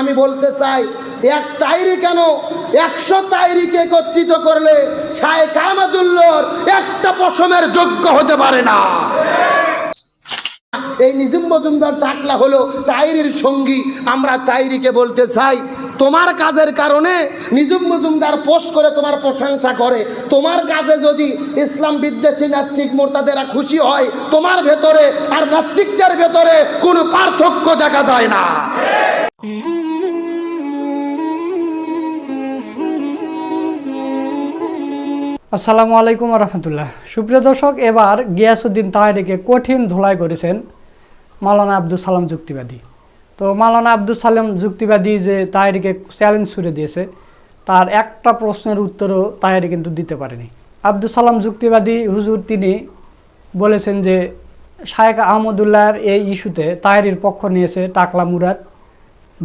আমি বলতে চাই, এক তাইরি কেন? একশো তাইরিকে একত্রিত করলে শায় কামাদুল্লোর একটা পশমের যোগ্য হতে পারে না। এই নিজুম মজুমদার টাকলা হলো তাইরির সঙ্গী। আমরা তাইরিকে বলতে চাই, তোমার কাজের কারণে নিজুম মজুমদার পোস্ট করে তোমার প্রশংসা করে। তোমার কাজে যদি ইসলাম বিদ্বেষী নাস্তিক মোর্তাদেরা খুশি হয়, তোমার ভেতরে আর নাস্তিকদের ভেতরে কোনো পার্থক্য দেখা যায় না। আসসালামু আলাইকুম রহমতুল্লাহ। সুপ্রিয় দর্শক, এবার গিয়াসুদ্দিন তাহেরিকে কঠিন ধোলাই করেছেন মালানা আব্দুল সালাম যুক্তিবাদী। তো মালানা আব্দুল সালাম যুক্তিবাদী যে তাহেরিকে চ্যালেঞ্জ ছুড়ে দিয়েছে, তার একটা প্রশ্নের উত্তরও তাহেরি কিন্তু দিতে পারেনি। আব্দুল সালাম যুক্তিবাদী হুজুর তিনি বলেছেন যে, শায়েখ আহমদুল্লাহর এই ইস্যুতে তাহেরির পক্ষ নিয়েছে টাকলা মুরাদ,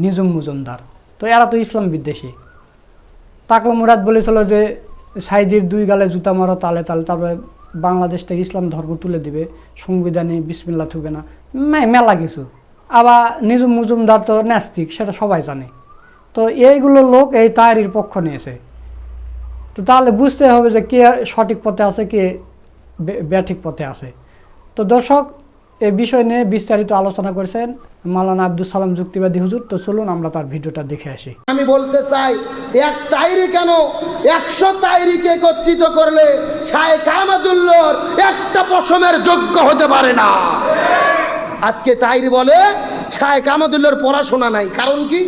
নিজুম মুজুমদার। তো এরা তো ইসলাম বিদ্বেষী। টাকলা মুরাদ বলেছিল যে সাইদির দুই গালে জুতা মারো, তালে তালে, তারপরে বাংলাদেশ থেকে ইসলাম ধর্ম তুলে দিবে, সংবিধানে বিসমিল্লা থুবে না। মেলা কিছু। আবার নিজুম মুজুমদার তো ন্যাস্তিক সেটা সবাই জানে। তো এইগুলো লোক এই তায়ারির পক্ষ নিয়েছে। তো তাহলে বুঝতে হবে যে কে সঠিক পথে আছে, কে ব্যাঠিক পথে আছে। তো দর্শক এই বিষয় নিয়ে বিস্তারিত আলোচনা করেছেন মালানা আব্দুল সালাম যুক্তিবাদী হুজুর। তো চলুন আমরা তার ভিডিওটা দেখে আসি। আমি বলতে চাই, এক তাইরি কেন একশো তাইরিকে একত্রিত করলে শায় কামাদুল্লোর একটা পশমের যোগ্য হতে পারে না? আজকে তাইরি বলে শায় কামাদুল্লোর পড়াশোনা নাই। কারণ কি?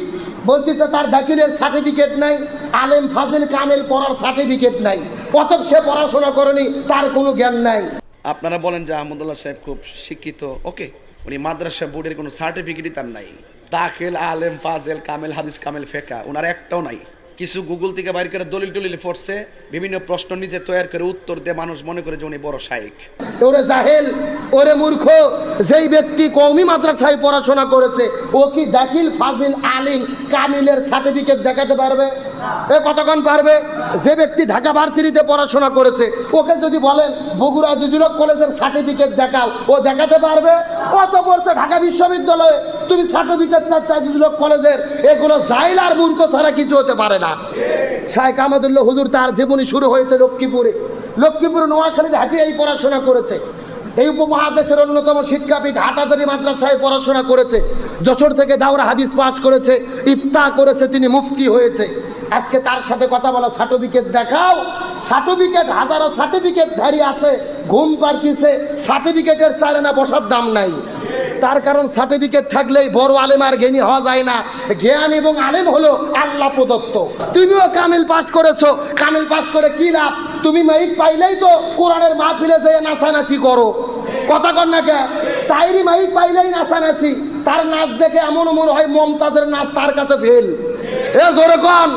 বলতেছে তার দাখিলের সার্টিফিকেট নাই, আলেম ফাজিল কামেল পড়ার সার্টিফিকেট নাই। অতএব সে পড়াশোনা করেনি, তার কোনো জ্ঞান নাই। আপনারা বলেন যে আহমদুল্লাহ সাহেব খুব শিক্ষিত, ওকে, উনি মাদ্রাসা বোর্ডের কোনো সার্টিফিকেটই তার নাই। দাখিল, আলেম, ফাজেল, কামেল, হাদিস, কামেল, ফেকা ওনার একটাও নাই। কিছু গুগল থেকে বাইর করে দলিল টলিল পড়ছে, বিভিন্ন প্রশ্ন নিজে তৈরি করে উত্তর দিয়ে মানুষ মনে করে যে উনি বড় শাইক ওরে জাহেল, ওরে মূর্খ, যেই ব্যক্তি কৌমি মাদ্রাসায় পড়াশোনা করেছে, ও কি দাখিল, ফাজিল, আলিম, কামিলের সার্টিফিকেট দেখাতে পারবে? এ কতক্ষণ পারবে? যে ব্যক্তি ঢাকা ভার্সিটিতে পড়াশোনা করেছে, ওকে যদি বলেন, বগুড়া জুজুলক কলেজের সার্টিফিকেট দেখাও। ও দেখাতে পারবে? ও তো বলছে, ঢাকা বিশ্ববিদ্যালয়ে তুমি সার্টিফিকেট চাচ্ছা জুজুলক কলেজের। এগুলো জাইল আর মূর্খ ছাড়া কিছু হতে পারে না। শাহেখ আহমদুল্লাহ হুজুর তার জীবনী শুরু হয়েছে লক্ষ্মীপুরে। লক্ষ্মীপুরে নোয়াখালীতে হাঁটিয়ে এই পড়াশোনা করেছে। এই উপমহাদেশের অন্যতম শিক্ষাপীঠ হাটাজারি মাদ্রাসায় পড়াশোনা করেছে, যশোর থেকে দাওরা হাদিস পাশ করেছে, ইফতা করেছে, তিনি মুফতি হয়েছে। আজকে তার সাথে কথা বলা সার্টিফিকেট দেখাও। সার্টিফিকেট হাজারো সার্টিফিকেট ধারি আছে, ঘুম পাড়তিছে সার্টিফিকেটের চারে না বসার দাম নাই। তার কারণ সার্টিফিকেট থাকলেই বড় আলেম আর জ্ঞানী হওয়া যায় না। জ্ঞান এবং আলেম হলো আল্লাহ প্রদত্ত। তুমিও কামিল পাশ করেছ, কামিল পাস করে কি লাভ? তুমি মাইক পাইলেই তো কোরআনের মাহফিলে যেয়ে নাচানাচি করো। কথা কর না কে তাইরি মাইক পাইলেই নাচানাচি। তার নাচ দেখে এমন মনে হয় মমতাজের নাচ তার কাছে ফেল। এ জোরে কন।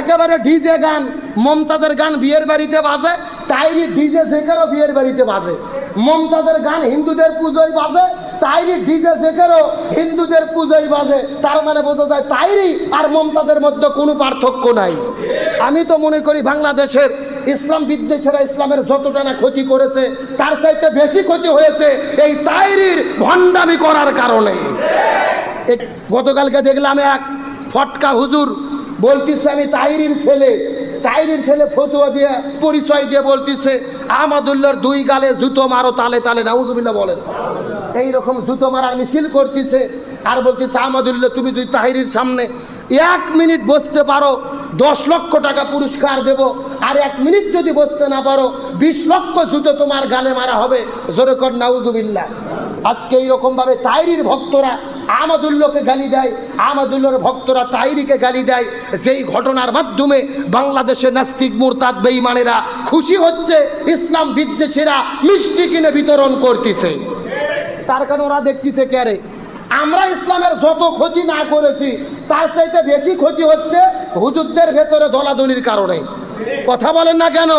একেবারে ডিজে গান, মমতাজের গান বিয়ের বাড়িতে বাজে, তাইরি ডিজে জেকেরও বিয়ের বাড়িতে বাজে। মমতাজের গান হিন্দুদের পুজোয় বাজে, তাইরি ডিজে জেকেরও হিন্দুদের পুজোয় বাজে। তার মানে বোঝা যায় তাইরি আর মমতাজের মধ্যে কোনো পার্থক্য নাই। আমি তো মনে করি বাংলাদেশের ইসলাম বিদ্বেষেরা ইসলামের যতটা না ক্ষতি করেছে, তার চাইতে বেশি ক্ষতি হয়েছে এই তাইরির ভণ্ডামি করার কারণে। গতকালকে দেখলাম এক ফটকা হুজুর বলতিছে, আমি তাইরির ছেলে। তাইরির ছেলে ফতুয়া দিয়ে, পরিচয় দিয়ে বলতিছে আহমদুল্লার দুই গালে জুতো মারো, তালে তালে। নাউজুবিল্লাহ বলেন। এই রকম জুতো মারার মিছিল করতেছে, আর বলতেছে, আহমদুল্লাহ, তুমি যদি তাহিরির সামনে এক মিনিট বসতে পারো, দশ লক্ষ টাকা পুরস্কার দেব, আর এক মিনিট যদি বসতে না পারো, বিশ লক্ষ জুতো তোমার গালে মারা হবে। জোরে কর, নাউজুবিল্লাহ। আজকে এইরকমভাবে তাইরির ভক্তরা আমাদুল্লোকে গালি দেয়, আমাদুল্লোর ভক্তরা তাইরিকে গালি দেয়। যেই ঘটনার মাধ্যমে বাংলাদেশের নাস্তিক, মুরতাদ, বেঈমানেরা খুশি হচ্ছে, ইসলাম বিদ্বেষীরা মিষ্টি কিনে বিতরণ করতেছে। তার কারণ ওরা দেখতেছে ক্যারে আমরা ইসলামের যত ক্ষতি না করেছি, তার চাইতে বেশি ক্ষতি হচ্ছে হুজুরদের ভেতরে দলাদলির কারণে। কথা বলেন না কেন?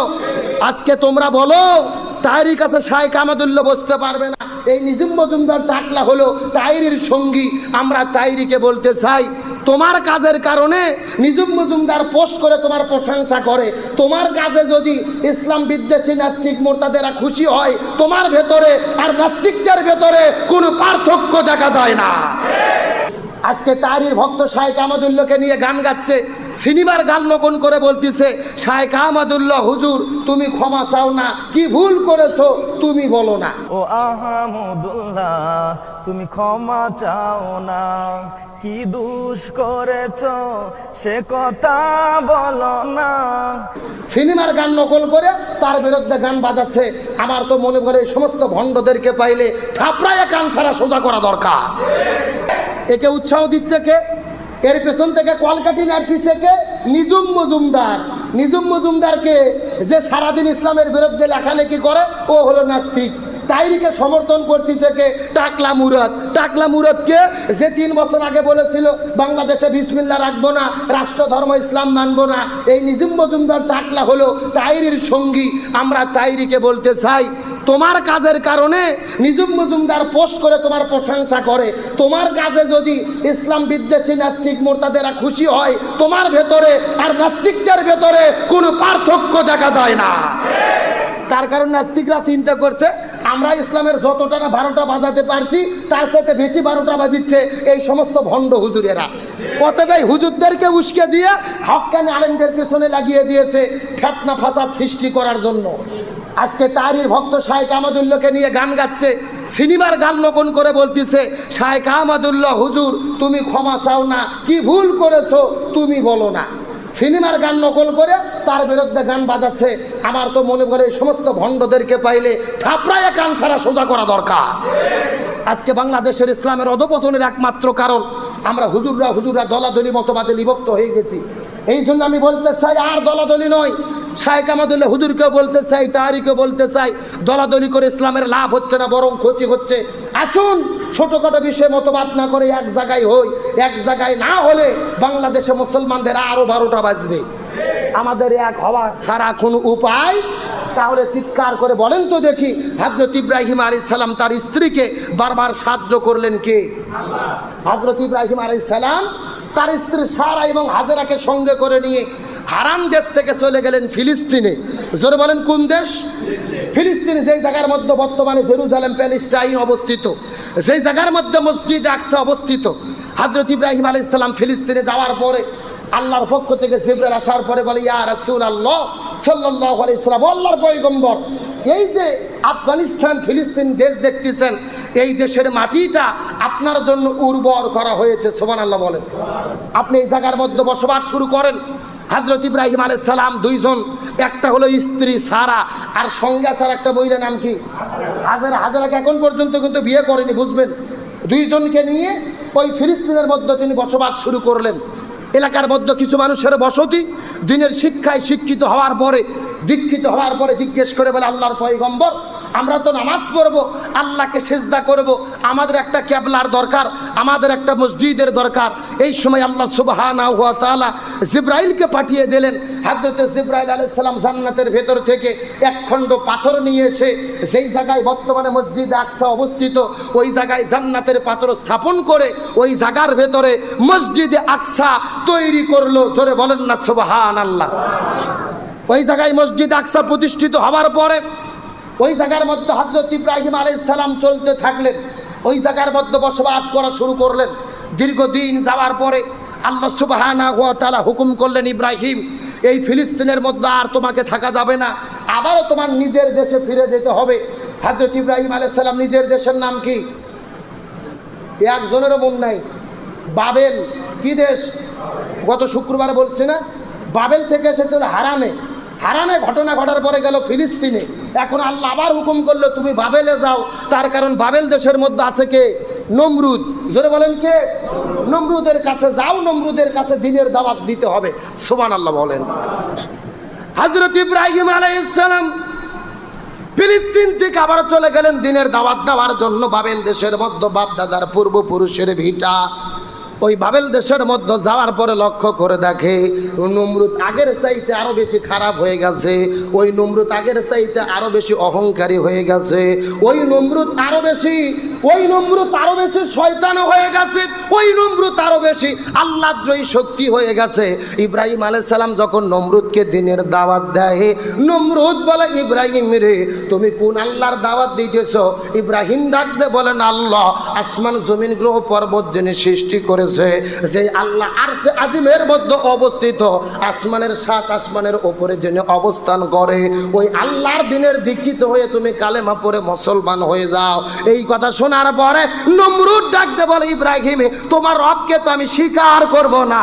আজকে তোমরা বলো তাইরি কাছে শাইখ আমাদুল্লাহ বসতে পারবে না। এই নিজুম মজুমদার ডাকলা হলো তাইরির সঙ্গী। আমরা তাইরিকে বলতে চাই তোমার কাজের কারণে নিজুম মজুমদার পোস্ট করে তোমার প্রশংসা করে। তোমার কাজে যদি ইসলাম বিদ্বেষী, নাস্তিক, মোর্তাদেরা খুশি হয়, তোমার ভেতরে আর নাস্তিকদের ভেতরে কোনো পার্থক্য দেখা যায় না। আজকে তারির ভক্ত শাহেক আহমদুল্লাহকে নিয়ে গান গাচ্ছে। সিনেমার গান লোকন করে বলতিছে শাহেক আহমদুল্লাহ হুজুর, তুমি ক্ষমা চাও না। কি ভুল করেছ, তুমি বলো না। ও আহামদুল্লাহ, তুমি ক্ষমা চাও না। কি দুষ করেছ? সে কথা বলো না। সিনেমার গান নকল করে তার বিরুদ্ধে গান বাজাচ্ছে। আমার তো মনে করে সমস্ত ভণ্ডদেরকে পাইলে থাপড়ায় কান ছাড়া সোজা করা দরকার। একে উৎসাহ দিচ্ছে কে? এর পেছন থেকে কলকাটি নাড়তিছে কে? নিজুম মজুমদার। নিজুম মজুমদারকে যে সারাদিন ইসলামের বিরুদ্ধে লেখালেখি করে, ও হলো নাস্তিক। তাইরিকে সমর্থন করতেছে কে? টাকলা মুরাদ। টাকলা মুরাদকে যে তিন বছর আগে বলেছিল, বাংলাদেশে বিসমিল্লা রাখব না রাষ্ট্র ধর্ম ইসলাম মানবো না। এই নিজুম মজুমদার টাকলা হলো তাইরির সঙ্গী। আমরা তাইরিকে বলতে চাই, তোমার কাজের কারণে নিজুম মজুমদার পোস্ট করে তোমার প্রশংসা করে। তোমার কাজে যদি ইসলাম বিদ্বেষী নাস্তিক মোর্তাদেরা খুশি হয়, তোমার ভেতরে আর নাস্তিকদের ভেতরে কোনো পার্থক্য দেখা যায় না। তার কারণ নাস্তিকরা চিন্তা করছে, আমরা ইসলামের যতটা না বারোটা বাজাতে পারছি, তার সাথে বেশি বারোটা বাজিচ্ছে এই সমস্ত ভণ্ড হুজুরেরা। অতএব এই হুজুরদেরকে উস্কে দিয়ে হকানি আলেমদের পেছনে লাগিয়ে দিয়েছে ফেতনা ফাসাদ সৃষ্টি করার জন্য। আজকে তারির ভক্ত শাহেক আহমদুল্লাহকে নিয়ে গান গাচ্ছে, সিনেমার গান লোকন করে বলতিছে শাহেক আহমদুল্লাহ হুজুর, তুমি ক্ষমা চাও না, কি ভুল করেছ তুমি বলো না। সিনেমার গান নকল করে তার বিরুদ্ধে গান বাজাচ্ছে। আমার তো মনে করে এই সমস্ত ভণ্ডদেরকে পাইলে থাপড়ায় কান ছাড়া সোজা করা দরকার। আজকে বাংলাদেশের ইসলামের অধপতনের একমাত্র কারণ আমরা হুজুররা হুজুররা দলাদলি মতবাদে বিভক্ত হয়ে গেছি। এই জন্য আমি বলতে চাই, আর দলাদলি নয় শাহেক আমাদুল্লাহ হুজুরকেও বলতে চাই তাহারিকে বলতে চাই, দলাদলি করে ইসলামের লাভ হচ্ছে না, বরং ক্ষতি হচ্ছে। আসুন, ছোটোখাটো বিষয়ে মতবাদ না করে এক জায়গায় হই, এক জায়গায় না হলে বাংলাদেশে মুসলমানদের আরও বারোটা বাজবে। আমাদের এক হওয়া ছাড়া কোনো উপায়? তাহলে চিৎকার করে বলেন তো দেখি হজরত ইব্রাহিম আলী সালাম তার স্ত্রীকে বারবার সাহায্য করলেন কে? হজরত ইব্রাহিম আলী সালাম তার স্ত্রী সারা এবং হাজেরাকে সঙ্গে করে নিয়ে হারাম দেশ থেকে চলে গেলেন ফিলিস্তিনে। জোরে বলেন, কোন দেশ? ফিলিস্তিন, যেই জায়গার মধ্যে বর্তমানে জেরুজালেম, প্যালেস্টাইন অবস্থিত, যেই জায়গার মধ্যে মসজিদ আকসা অবস্থিত হজরত ইব্রাহিম আলী ইসলাম ফিলিস্তিনে যাওয়ার পরে, আল্লাহর পক্ষ থেকে জিব্রাইল আসার পরে বলে, ইয়া রাসূল আল্লাহ সাল্লাল্লাহু আলাইহি সাল্লাম আল্লাহর পয়গম্বর, এই যে আফগানিস্তান, ফিলিস্তিন দেশ দেখতেছেন, এই দেশের মাটিটা আপনার জন্য উর্বর করা হয়েছে। সোমান আল্লাহ বলেন। আপনি এই জায়গার মধ্যে বসবাস শুরু করেন হজরত ইব্রাহিম আলাইহিস সালাম দুইজন, একটা হলো স্ত্রী সারা, আর সঙ্গে আসার একটা বইলে নাম কি? হাজার, হাজারাকে এখন পর্যন্ত কিন্তু বিয়ে করেনি, বুঝবেন? দুইজনকে নিয়ে ওই ফিলিস্তিনের মধ্যে তিনি বসবাস শুরু করলেন। এলাকার মধ্যে কিছু মানুষের বসতি দিনের শিক্ষায় শিক্ষিত হওয়ার পরে, দীক্ষিত হওয়ার পরে জিজ্ঞেস করে বলে, আল্লাহর পয়গম্বর আমরা তো নামাজ পড়ব, আল্লাহকে সেজদা করব, আমাদের একটা ক্যাবলার দরকার, আমাদের একটা মসজিদের দরকার। এই সময় আল্লাহ সুবহানা হুয়া জিব্রাইলকে পাঠিয়ে দিলেন। হযরত জিব্রাইল আলাইহিস সালাম জান্নাতের ভেতর থেকে এক খণ্ড পাথর নিয়ে এসে যেই জায়গায় বর্তমানে মসজিদ আকসা অবস্থিত, ওই জায়গায় জান্নাতের পাথর স্থাপন করে ওই জায়গার ভেতরে মসজিদে আকসা তৈরি করল। জোরে বলেন না সুবাহান আল্লাহ ওই জায়গায় মসজিদ আকসা প্রতিষ্ঠিত হওয়ার পরে ওই জায়গার মধ্যে হজরত ইব্রাহিম আলাইসালাম চলতে থাকলেন। ওই জায়গার মধ্যে বসবাস করা শুরু করলেন। দীর্ঘদিন যাওয়ার পরে আল্লাহ তালা হুকুম করলেন, ইব্রাহিম, এই ফিলিস্তিনের মধ্যে আর তোমাকে থাকা যাবে না। আবারও তোমার নিজের দেশে ফিরে যেতে হবে। হজরত ইব্রাহিম আলাইসাল্লাম নিজের দেশের নাম কি? একজনেরও মন নাই। বাবেল, কি দেশ? গত শুক্রবার বলছি না? বাবেল থেকে এসেছিল হারামে। হারামে ঘটনা ঘটার পরে গেল ফিলিস্তিনে। এখন আল্লাহ আবার হুকুম করল, তুমি বাবেলে যাও। তার কারণ বাবেল দেশের মধ্যে আছে কে? নমরুদ। জোরে বলেন কে? নমরুদের কাছে যাও, নমরুদের কাছে দিনের দাওয়াত দিতে হবে। সুবান আল্লাহ বলেন। হজরত ইব্রাহিম আলাইসালাম ফিলিস্তিন থেকে আবার চলে গেলেন দিনের দাওয়াত দেওয়ার জন্য বাবেল দেশের মধ্যে বাপ দাদার পূর্বপুরুষের ভিটা। ওই বাবেল দেশের মধ্যে যাওয়ার পরে লক্ষ্য করে দেখে ও নমরুদ আগের চাইতে আরও বেশি খারাপ হয়ে গেছে, ওই নমরুদ আগের চাইতে আরও বেশি অহংকারী হয়ে গেছে, ওই নমরুদ আরও বেশি, ওই নমরুদ আরও বেশি শয়তান হয়ে গেছে, ওই নমরুদ আরও বেশি আল্লাহদ্রয়ী শক্তি হয়ে গেছে। ইব্রাহিম আলাইহিস সালাম যখন নমরুদকে দিনের দাওয়াত দেয়, নমরুদ বলে, ইব্রাহিম রে, তুমি কোন আল্লাহর দাওয়াত দিতেছ? ইব্রাহিম ডাকতে বলেন, আল্লাহ, আসমান জমিন গ্রহ পর্বত যিনি সৃষ্টি করেছে যে আল্লাহ আর সে আজিমের মধ্যে অবস্থিত, আসমানের সাত আসমানের ওপরে যিনি অবস্থান করে, ওই আল্লাহর দিনের দীক্ষিত হয়ে তুমি কালেমা পড়ে মুসলমান হয়ে যাও। এই কথা শোনার পরে নমরুদ ডাকতে বলে, ইব্রাহিম, তোমার রবকে তো আমি স্বীকার করব না।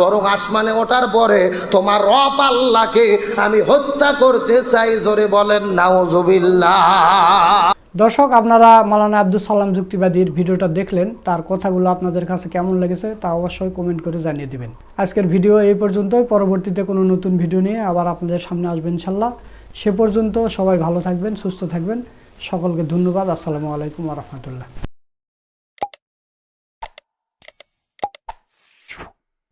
বরং আসমানে ওঠার পরে তোমার রব আল্লাহকে আমি হত্যা করতে চাই। জোরে বলেন, নাউজুবিল্লাহ। দর্শক, আপনারা মালানা আব্দুল সালাম যুক্তিবাদীর ভিডিওটা দেখলেন, তার কথাগুলো আপনাদের কাছে কেমন লেগেছে তা অবশ্যই কমেন্ট করে জানিয়ে দিবেন। আজকের ভিডিও এই পর্যন্তই, পরবর্তীতে কোনো নতুন ভিডিও নিয়ে আবার আপনাদের সামনে আসবেন ইনশাল্লাহ সে পর্যন্ত সবাই ভালো থাকবেন, সুস্থ থাকবেন। সকলকে ধন্যবাদ, আসসালামু আলাইকুম রহমতুল্লাহ।